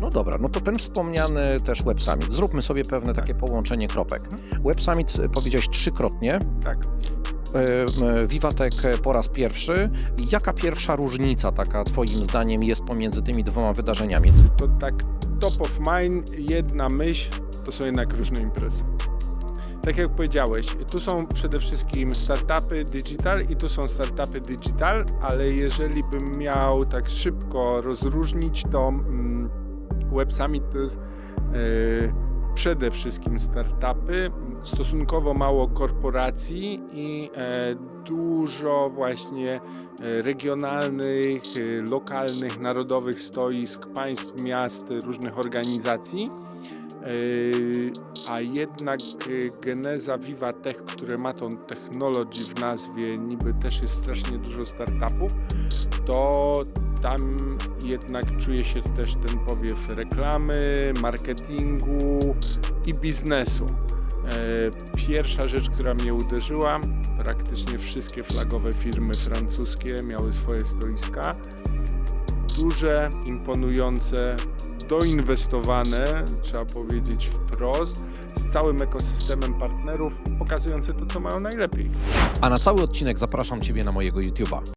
No dobra, no to ten wspomniany też Web Summit. Zróbmy sobie pewne takie połączenie kropek. Web Summit y, powiedziałeś trzykrotnie. Tak. Y, y, Vivatek po raz pierwszy. Jaka pierwsza różnica taka twoim zdaniem jest pomiędzy tymi dwoma wydarzeniami? To tak top of mind, jedna myśl, to są jednak różne imprezy. Tak jak powiedziałeś, tu są przede wszystkim startupy digital i tu są startupy digital, ale jeżeli bym miał tak szybko rozróżnić, to mm, Web Summit to jest e, przede wszystkim startupy, stosunkowo mało korporacji i e, dużo właśnie e, regionalnych, lokalnych, narodowych stoisk państw, miast, różnych organizacji. A jednak geneza Viva Tech, które ma tą technology w nazwie, niby też jest strasznie dużo startupów, to tam jednak czuje się też ten powiew reklamy, marketingu i biznesu. E, Pierwsza rzecz, która mnie uderzyła, praktycznie wszystkie flagowe firmy francuskie miały swoje stoiska. Duże, imponujące, doinwestowane, trzeba powiedzieć wprost, z całym ekosystemem partnerów, pokazujące to, co mają najlepiej. A na cały odcinek zapraszam Ciebie na mojego YouTube'a.